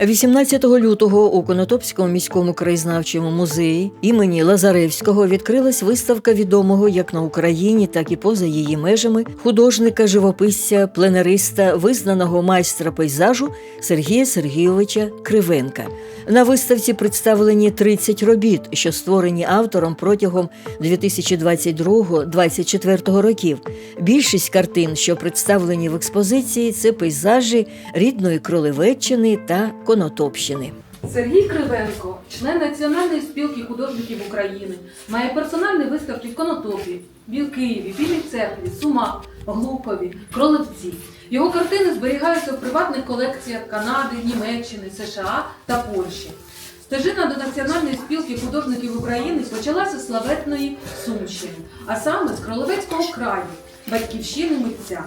18 лютого у Конотопському міському краєзнавчому музеї імені Лазаревського відкрилась виставка відомого як на Україні, так і поза її межами художника, живописця, пленериста, визнаного майстра пейзажу Сергія Сергійовича Кривенка. На виставці представлені 30 робіт, що створені автором протягом 2022-2024 років. Більшість картин, що представлені в експозиції, це пейзажі рідної Кролевеччини та Конотопщини. Сергій Кривенко, член Національної спілки художників України, має персональні виставки в Конотопі, Біл Києві, Білій церкві, Сумах, Глукові, Кролевці. Його картини зберігаються в приватних колекціях Канади, Німеччини, США та Польщі. Стежина до Національної спілки художників України почалася з славетної Сумщини, а саме з Кролевецького краю, батьківщини митця.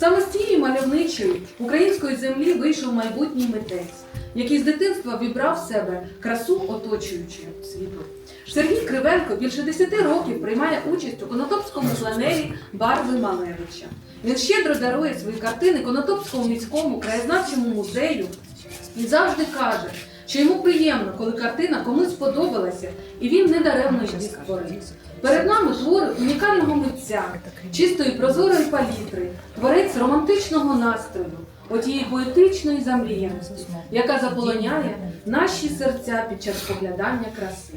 Саме з цієї мальовничої української землі вийшов майбутній митець, який з дитинства вібрав в себе красу оточуючого світу. Сергій Кривенко більше 10 років приймає участь у Конотопському пленері Барви Малевича. Він щедро дарує свої картини Конотопському міському краєзнавчому музею і завжди каже, що йому приємно, коли картина комусь сподобалася, і він недаремно її створив. Перед нами твори унікального митця, чистої прозорої палітри, творець романтичного настрою, отієї поетичної замріяності, яка заполоняє наші серця під час поглядання краси.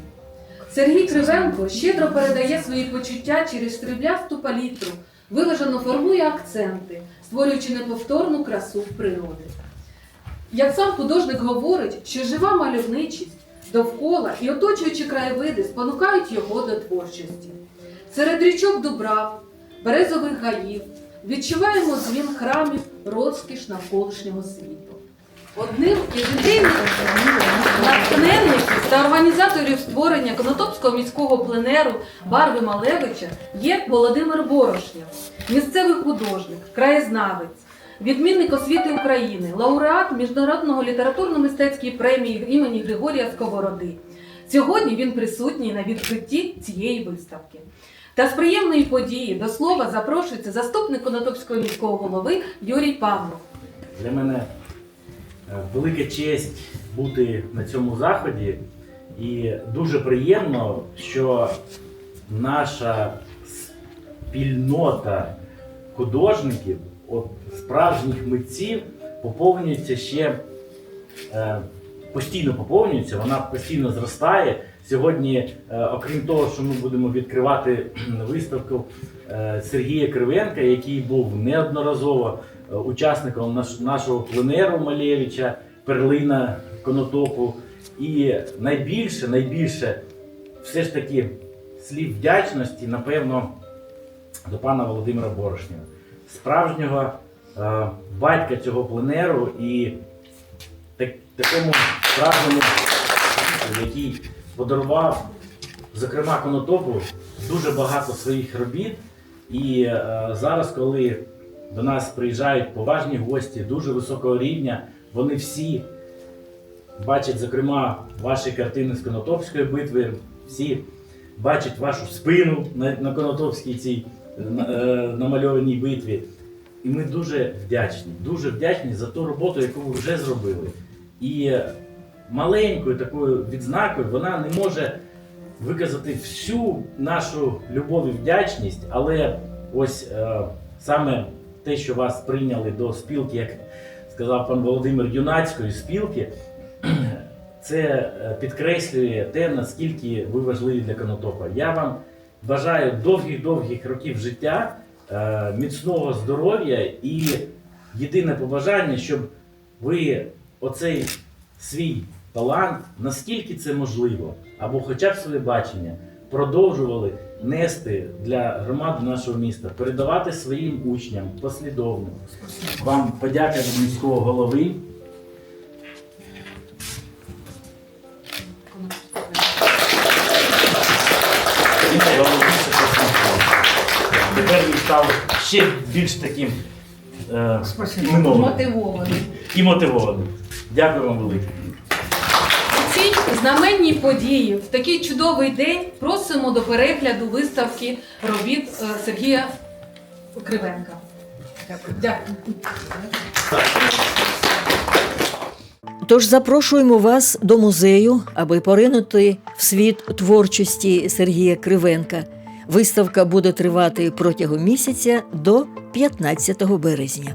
Сергій Кривенко щедро передає свої почуття через стріблясту палітру, виважено формує акценти, створюючи неповторну красу природи. Як сам художник говорить, що жива мальовничість довкола і оточуючі краєвиди спонукають його до творчості. Серед річок Дубрав, березових гаїв відчуваємо дзвін храмів розкіш навколишнього світу. Одним із ідейних натхненників та організаторів створення Конотопського міського пленеру Барви Малевича є Володимир Борошня, місцевий художник, краєзнавець, відмінник освіти України, лауреат Міжнародного літературно-мистецької премії імені Григорія Сковороди. Сьогодні він присутній на відкритті цієї виставки. Та з приємної події до слова запрошується заступник Конотопського міського голови Юрій Павлов. Для мене е, велика честь бути на цьому заході, і дуже приємно, що наша спільнота художників, от справжніх митців, поповнюється ще е, постійно поповнюється, вона постійно зростає. Сьогодні, е, окрім того, що ми будемо відкривати виставку е, Сергія Кривенка, який був неодноразово е, учасником наш- нашого пленеру Малєвича, перлина Конотопу. І найбільше, найбільше, все ж таки, слів вдячності, напевно, до пана Володимира Борошнєва, справжнього е, батька цього пленеру і так, такому справжньому який подарував, зокрема, Конотопу дуже багато своїх робіт. І е, зараз, коли до нас приїжджають поважні гості дуже високого рівня, вони всі бачать, зокрема, ваші картини з Конотопської битви, всі бачать вашу спину на, на Конотопській цій намальованій битві. І ми дуже вдячні, дуже вдячні за ту роботу, яку ви вже зробили. І маленькою такою відзнакою вона не може виказати всю нашу любов і вдячність, але ось е, саме те, що вас прийняли до спілки, як сказав пан Володимир, юнацької спілки, це е, підкреслює те, наскільки ви важливі для Конотопа. Я вам бажаю довгих-довгих років життя, е, міцного здоров'я і єдине побажання, щоб ви оцей свій талант, наскільки це можливо, або хоча б своє бачення, продовжували нести для громади нашого міста, передавати своїм учням послідовно. Вам подяка від міського голови. Став ще більш таким е, Мотивований. і мотивованим. Дякую вам велике. У цій знаменній події в такий чудовий день просимо до перегляду виставки робіт е, Сергія Кривенка. Дякую. Тож запрошуємо вас до музею, аби поринути в світ творчості Сергія Кривенка. Виставка буде тривати протягом місяця до 15 березня.